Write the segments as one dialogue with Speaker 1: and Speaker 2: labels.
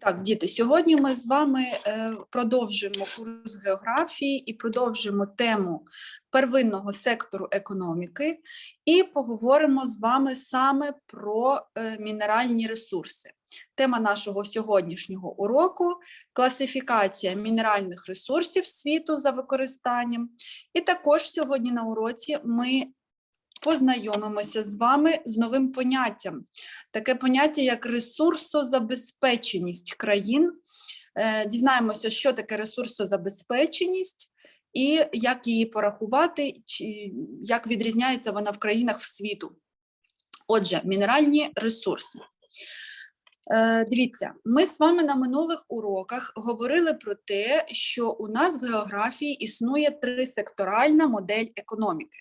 Speaker 1: Так, діти, сьогодні ми з вами е, продовжуємо курс географії і продовжуємо тему первинного сектору економіки і поговоримо з вами саме про е, мінеральні ресурси. Тема нашого сьогоднішнього уроку класифікація мінеральних ресурсів світу за використанням. І також сьогодні на уроці ми познайомимося з вами з новим поняттям таке поняття, як ресурсозабезпеченість країн. Е, Дізнаємося, що таке ресурсозабезпеченість і як її порахувати, чи як відрізняється вона в країнах світу. Отже, мінеральні ресурси. Е, Дивіться, ми з вами на минулих уроках говорили про те, що у нас в географії існує трисекторальна модель економіки: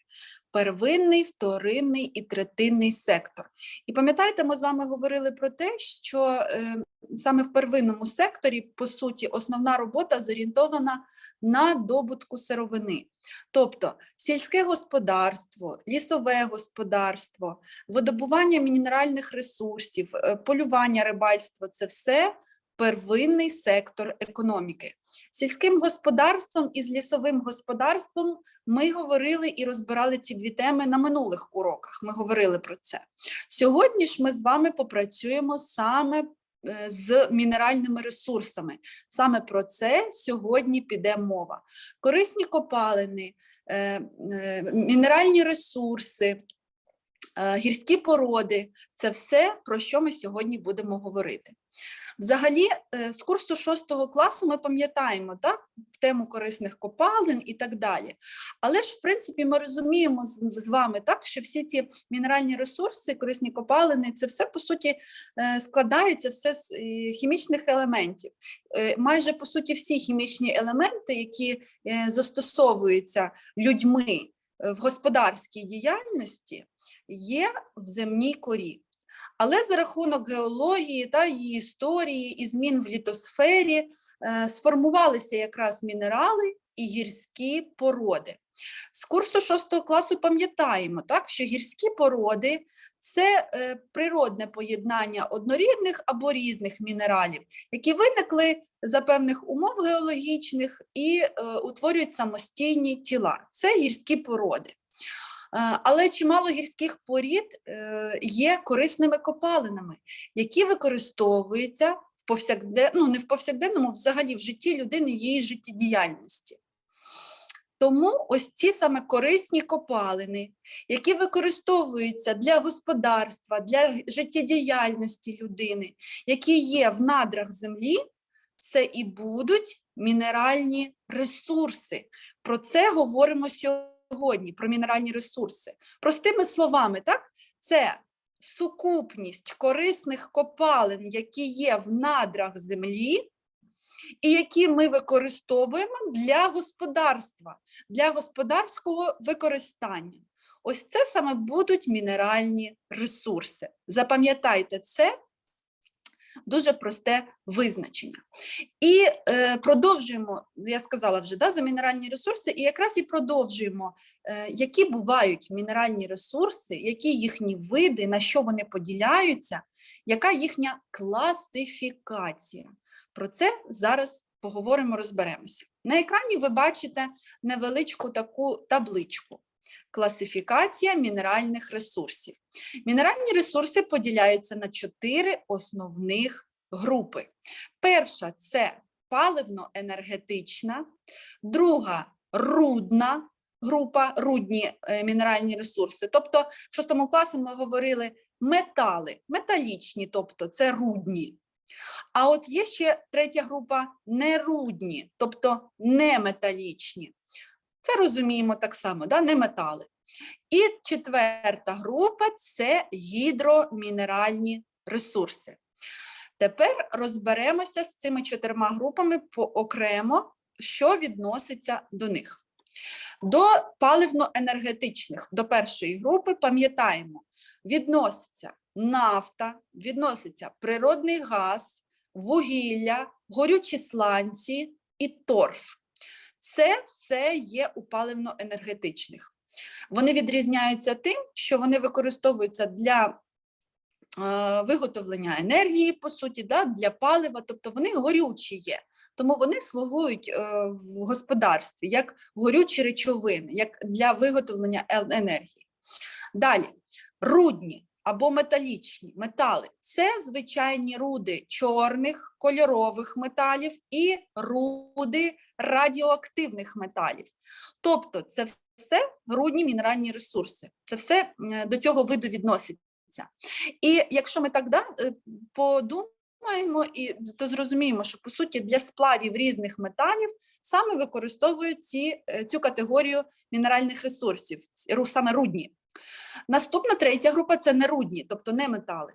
Speaker 1: первинний, вторинний і третинний сектор. І пам'ятаєте, ми з вами говорили про те, що е, саме в первинному секторі, по суті, основна робота зорієнтована на добутку сировини. Тобто сільське господарство, лісове господарство, видобування мінеральних ресурсів, е, полювання, рибальство це все первинний сектор економіки. Сільським господарством і з лісовим господарством ми говорили і розбирали ці дві теми на минулих уроках. Ми говорили про це. Сьогодні ж ми з вами попрацюємо саме е, з мінеральними ресурсами. Саме про це сьогодні піде мова. Корисні копалини, е, е, мінеральні ресурси, гірські породи це все, про що ми сьогодні будемо говорити. Взагалі, е, з курсу 6 класу ми пам'ятаємо так, тему корисних копалин і так далі. Але ж, в принципі, ми розуміємо з, вами, так, що всі ці мінеральні ресурси, корисні копалини, це все по суті е, складається все з е, хімічних елементів. Е, Майже по суті всі хімічні елементи, які е, застосовуються людьми е, в господарській діяльності, є в земній корі. Але за рахунок геології та її історії і змін в літосфері е, сформувалися якраз мінерали і гірські породи. З курсу 6 класу пам'ятаємо, так, що гірські породи це е, природне поєднання однорідних або різних мінералів, які виникли за певних умов геологічних і е, утворюють самостійні тіла. Це гірські породи. Е, Але чимало гірських порід е, є корисними копалинами, які використовуються в повсякден... ну, не в повсякденному, взагалі в житті людини, в її життєдіяльності. Тому ось ці саме корисні копалини, які використовуються для господарства, для життєдіяльності людини, які є в надрах землі, це і будуть мінеральні ресурси. Про це говоримо сьогодні сьогодні про мінеральні ресурси. Простими словами, так, це сукупність корисних копалин, які є в надрах землі, і які ми використовуємо для господарства, для господарського використання. Ось це саме будуть мінеральні ресурси. Запам'ятайте це. Дуже просте визначення. І е, продовжуємо, я сказала вже да, за мінеральні ресурси, і якраз і продовжуємо, е, які бувають мінеральні ресурси, які їхні види, на що вони поділяються, яка їхня класифікація. Про це зараз поговоримо, розберемося. На екрані ви бачите невеличку таку табличку. Класифікація мінеральних ресурсів. Мінеральні ресурси поділяються на чотири основних групи. Перша це паливно-енергетична, друга рудна група, рудні е, мінеральні ресурси. Тобто, в шостому класі ми говорили метали, металічні, тобто це рудні. А от є ще третя група нерудні, тобто неметалічні. Це розуміємо так само, да? не метали. І четверта група це гідромінеральні ресурси. Тепер розберемося з цими чотирма групами окремо, що відноситься до них. До паливно-енергетичних, до першої групи, пам'ятаємо, відноситься нафта, відноситься природний газ, вугілля, горючі сланці і торф. Це все є у паливно-енергетичних. Вони відрізняються тим, що вони використовуються для е, виготовлення енергії, по суті, да, для палива, тобто вони горючі є, тому вони слугують е, в господарстві як горючі речовини, як для виготовлення енергії. Далі, рудні або металічні метали це звичайні руди чорних кольорових металів і руди радіоактивних металів. Тобто, це все рудні мінеральні ресурси. Це все до цього виду відноситься. І якщо ми так да, е, подумаємо, і то зрозуміємо, що по суті для сплавів різних металів саме використовують ці, е, цю категорію мінеральних ресурсів, саме рудні. Наступна третя група це нерудні, тобто не метали.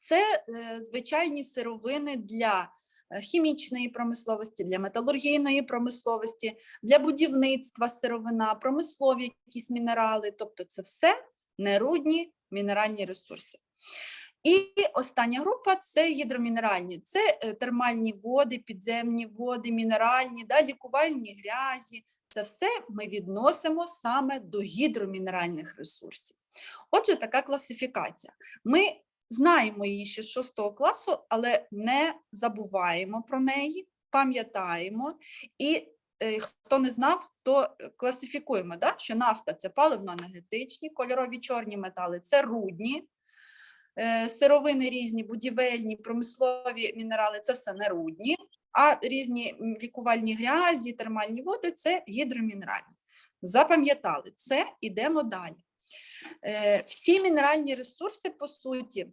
Speaker 1: Це е, звичайні сировини для е, хімічної промисловості, для металургійної промисловості, для будівництва сировина, промислові якісь мінерали, тобто це все нерудні мінеральні ресурси. І остання група це гідромінеральні, це е, термальні води, підземні води, мінеральні, да, лікувальні грязі. Це все ми відносимо саме до гідромінеральних ресурсів. Отже, така класифікація. Ми знаємо її ще з 6 класу, але не забуваємо про неї, пам'ятаємо. І е, хто не знав, то е, класифікуємо, да? що нафта це паливно-енергетичні, кольорові чорні метали це рудні, е, сировини різні, будівельні, промислові мінерали це все не рудні, а різні лікувальні грязі, термальні води це гідромінеральні. Запам'ятали це, ідемо далі. Е, Всі мінеральні ресурси, по суті,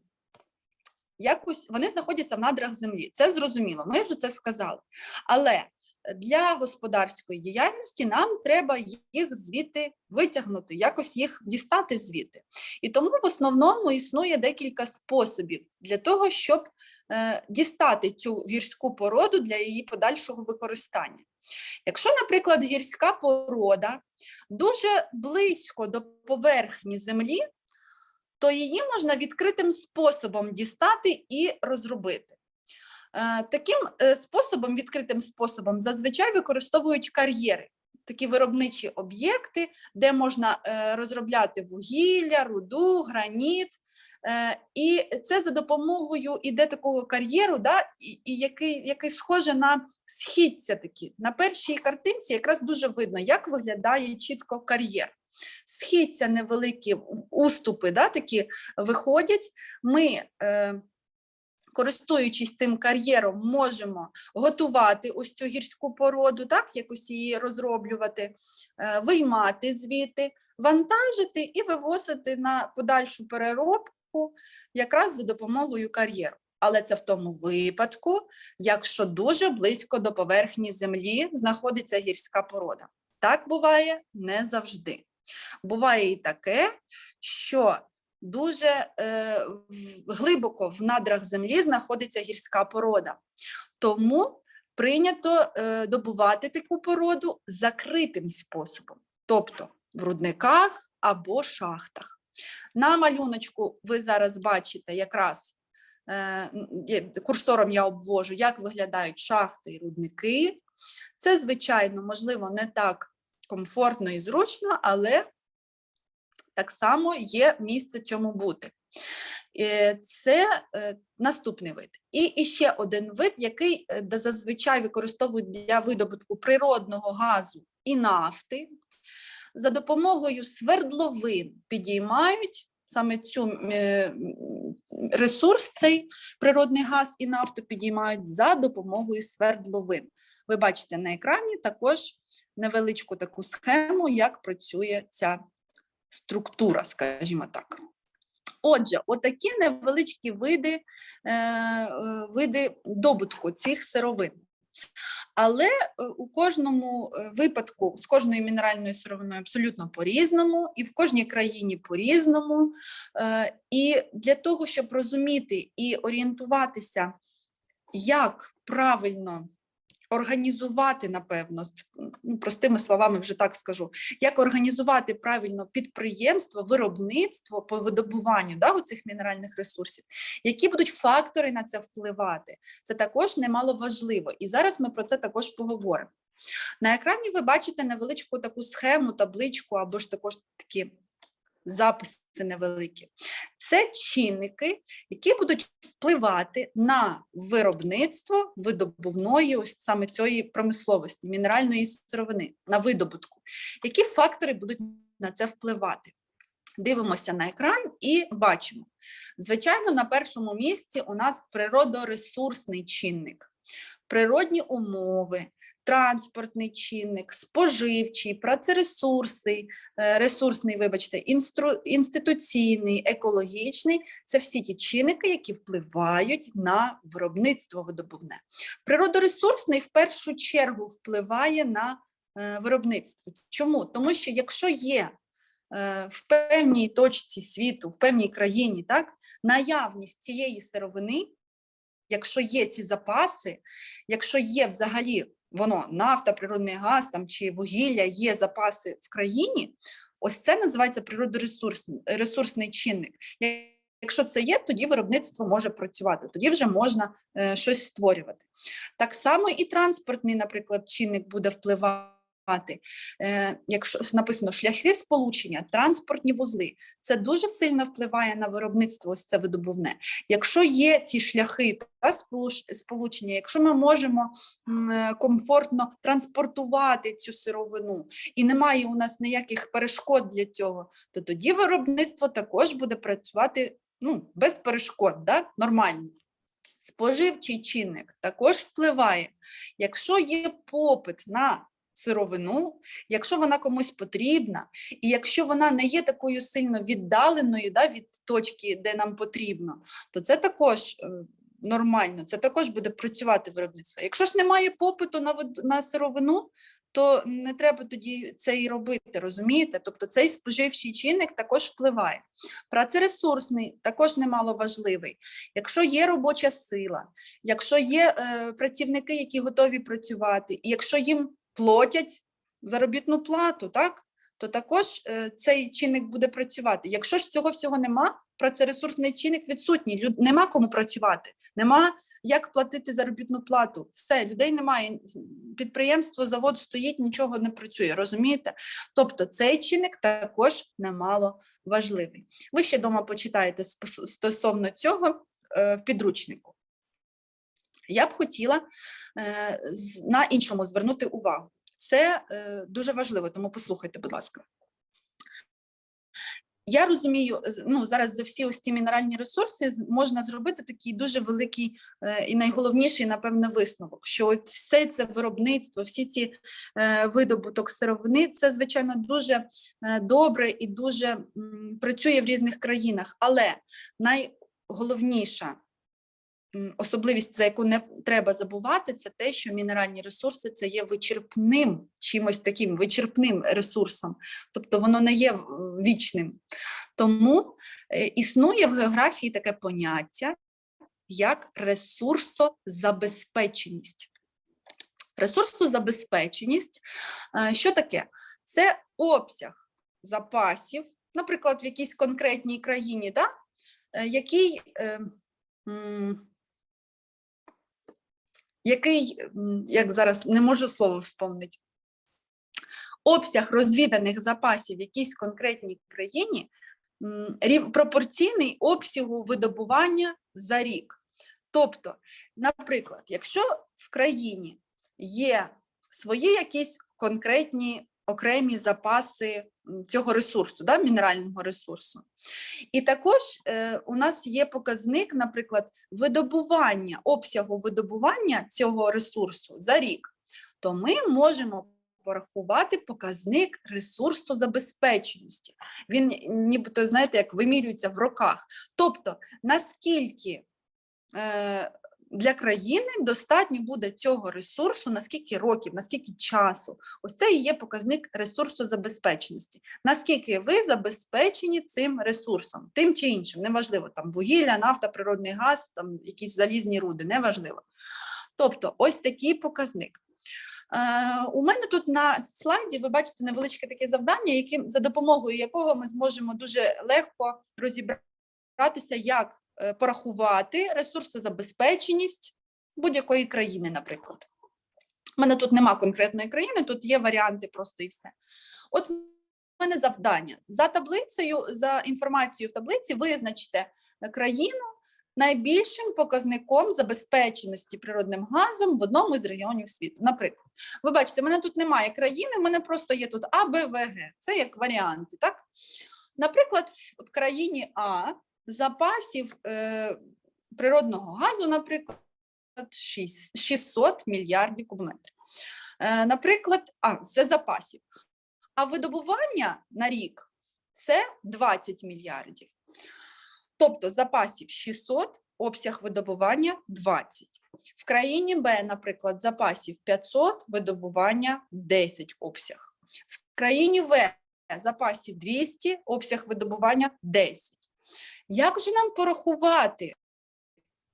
Speaker 1: якось вони знаходяться в надрах землі. Це зрозуміло, ми вже це сказали. Але для господарської діяльності нам треба їх звідти витягнути, якось їх дістати звідти. І тому в основному існує декілька способів для того, щоб е, дістати цю гірську породу для її подальшого використання. Якщо, наприклад, гірська порода дуже близько до поверхні землі, то її можна відкритим способом дістати і розробити. Е, Таким е, способом, відкритим способом, зазвичай використовують кар'єри, такі виробничі об'єкти, де можна е, розробляти вугілля, руду, граніт. І це за допомогою іде такого кар'єру, да, і, і який, який схоже на східця такі. На першій картинці якраз дуже видно, як виглядає чітко кар'єр. Східця невеликі уступи, да, такі виходять. Ми користуючись цим кар'єром, можемо готувати ось цю гірську породу, так, якось її розроблювати, е, виймати звідти, вантажити і вивозити на подальшу переробку якраз за допомогою кар'єру. Але це в тому випадку, якщо дуже близько до поверхні землі знаходиться гірська порода. Так буває не завжди. Буває і таке, що дуже е, глибоко в надрах землі знаходиться гірська порода. Тому прийнято е, добувати таку породу закритим способом, тобто в рудниках або шахтах. На малюночку ви зараз бачите якраз е, курсором я обвожу, як виглядають шахти і рудники. Це, звичайно, можливо, не так комфортно і зручно, але так само є місце цьому бути. Це е, наступний вид. І, ще один вид, який е, зазвичай використовують для видобутку природного газу і нафти. За допомогою свердловин підіймають саме цю е, ресурс, цей природний газ і нафту підіймають за допомогою свердловин. Ви бачите на екрані також невеличку таку схему, як працює ця структура, скажімо так. Отже, отакі невеличкі види, е, е, види добутку цих сировин. Але е, у кожному е, випадку з кожною мінеральною сировиною абсолютно по-різному, і в кожній країні по-різному. І для того, щоб розуміти і орієнтуватися, як правильно організувати, напевно, ну, простими словами вже так скажу, як організувати правильно підприємство, виробництво по видобуванню да, цих мінеральних ресурсів, які будуть фактори на це впливати. Це також немало важливо. І зараз ми про це також поговоримо. На екрані ви бачите невеличку таку схему, табличку або ж також такі записи невеликі. Це чинники, які будуть впливати на виробництво видобувної, ось саме цієї промисловості, мінеральної сировини, на видобутку. Які фактори будуть на це впливати? Дивимося на екран і бачимо. Звичайно, на першому місці у нас природоресурсний чинник, природні умови, транспортний чинник, споживчий, працересурсний, е, ресурсний, вибачте, інстру, інституційний, екологічний це всі ті чинники, які впливають на виробництво видобувне. Природоресурсний в першу чергу впливає на е, виробництво. Чому? Тому що якщо є е, в певній точці світу, в певній країні, так, наявність цієї сировини, якщо є ці запаси, якщо є взагалі воно нафта, природний газ там чи вугілля, є запаси в країні, ось це називається природоресурсний ресурсний чинник. Якщо це є, тоді виробництво може працювати, тоді вже можна е, щось створювати. Так само і транспортний, наприклад, чинник буде впливати. Е, якщо написано шляхи сполучення, транспортні вузли, це дуже сильно впливає на виробництво ось це видобувне. Якщо є ці шляхи та сполучення, якщо ми можемо е, комфортно транспортувати цю сировину і немає у нас ніяких перешкод для цього, то тоді виробництво також буде працювати ну, без перешкод, да? нормально. Споживчий чинник також впливає. Якщо є попит на сировину, якщо вона комусь потрібна, і якщо вона не є такою сильно віддаленою да, від точки, де нам потрібно, то це також е, нормально, це також буде працювати виробництво. Якщо ж немає попиту на, вид- на сировину, то не треба тоді це і робити, розумієте? Тобто цей споживчий чинник також впливає. Працересурсний також немало важливий. Якщо є робоча сила, якщо є е, працівники, які готові працювати, і якщо їм платять заробітну плату, так? то також е, цей чинник буде працювати. Якщо ж цього всього нема, працересурсний чинник відсутній, люд, нема кому працювати, нема як платити заробітну плату. Все, людей немає. Підприємство, завод стоїть, нічого не працює, розумієте? Тобто цей чинник також немало важливий. Ви ще вдома почитаєте стосовно цього е, в підручнику. Я б хотіла е, на іншому звернути увагу. Це е, дуже важливо, тому послухайте, будь ласка. Я розумію, ну зараз за всі ось ці мінеральні ресурси можна зробити такий дуже великий е, і найголовніший, напевне, висновок, що все це виробництво, всі ці видобуток сировини, це звичайно дуже добре і дуже працює в різних країнах. Але найголовніша особливість, за яку не треба забувати, це те, що мінеральні ресурси це є вичерпним чимось таким вичерпним ресурсом, тобто воно не є е, вічним. Тому е, існує в географії таке поняття, як ресурсозабезпеченість. Ресурсозабезпеченість, е, що таке? Це обсяг запасів, наприклад, в якійсь конкретній країні, да? який, який, як зараз не можу слово вспомнити, обсяг розвіданих запасів в якійсь конкретній країні пропорційний обсягу видобування за рік. Тобто, наприклад, якщо в країні є свої якісь конкретні окремі запаси цього ресурсу, да, мінерального ресурсу, і також е, у нас є показник, наприклад, видобування, обсягу видобування цього ресурсу за рік, то ми можемо порахувати показник ресурсозабезпеченості. Він нібито, знаєте, як вимірюється в роках. Тобто, наскільки е, для країни достатньо буде цього ресурсу, на скільки років, на скільки часу. Ось це і є показник ресурсозабезпеченості. Наскільки ви забезпечені цим ресурсом, тим чи іншим, неважливо, там вугілля, нафта, природний газ, там якісь залізні руди, неважливо. Тобто, ось такий показник. Е, у мене тут на слайді ви бачите невеличке таке завдання, яким, за допомогою якого ми зможемо дуже легко розібратися, як порахувати ресурсозабезпеченість будь-якої країни, наприклад. У мене тут нема конкретної країни, тут є варіанти просто і все. От мене завдання. За таблицею, за інформацією в таблиці, визначте країну найбільшим показником забезпеченості природним газом в одному із регіонів світу. Наприклад, ви бачите, в мене тут немає країни, в мене просто є тут А, Б, В, Г. Це як варіанти. Так? Наприклад, в в країні А запасів е, природного газу, наприклад, шість- 600 мільярдів кубометрів. Е, наприклад, а, це запасів. А видобування на рік це 20 мільярдів. Тобто запасів 600, обсяг видобування 20. В країні Б, наприклад, запасів 500, видобування 10 обсяг. В країні В запасів 200, обсяг видобування 10. Як же нам порахувати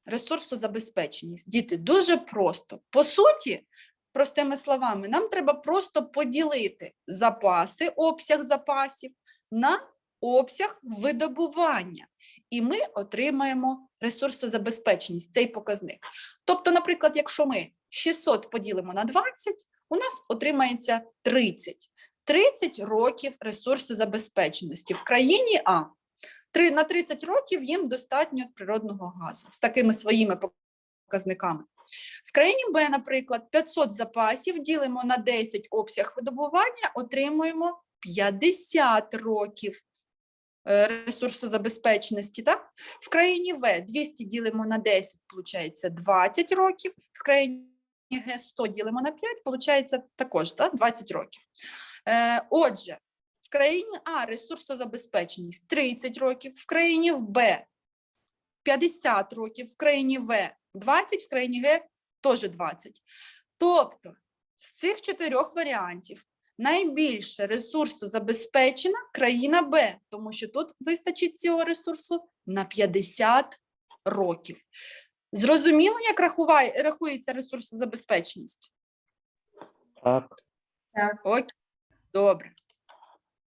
Speaker 1: ресурсозабезпеченість? Діти, дуже просто. По суті, простими словами, нам треба просто поділити запаси, обсяг запасів на обсяг видобування, і ми отримаємо ресурсозабезпеченість, цей показник. Тобто, наприклад, якщо ми 600 поділимо на 20, у нас отримається 30. 30 років ресурсозабезпеченості в країні А. Три- На 30 років їм достатньо природного газу з такими своїми показниками. В країні Б, наприклад, 500 запасів ділимо на 10 обсяг видобування, отримуємо 50 років е, ресурсозабезпеченості. Так? В країні В 200 ділимо на 10, виходить 20 років. В країні Г 100 ділимо на 5, виходить також так? 20 років. Е, Отже, країні А ресурсозабезпеченість 30 років, в країні в Б 50 років, в країні В 20, в країні Г теж 20. Тобто з цих чотирьох варіантів найбільше ресурсу забезпечена країна Б, тому що тут вистачить цього ресурсу на 50 років. Зрозуміло, як рахуває, рахується ресурсозабезпеченість?
Speaker 2: Так.
Speaker 1: Окей, добре.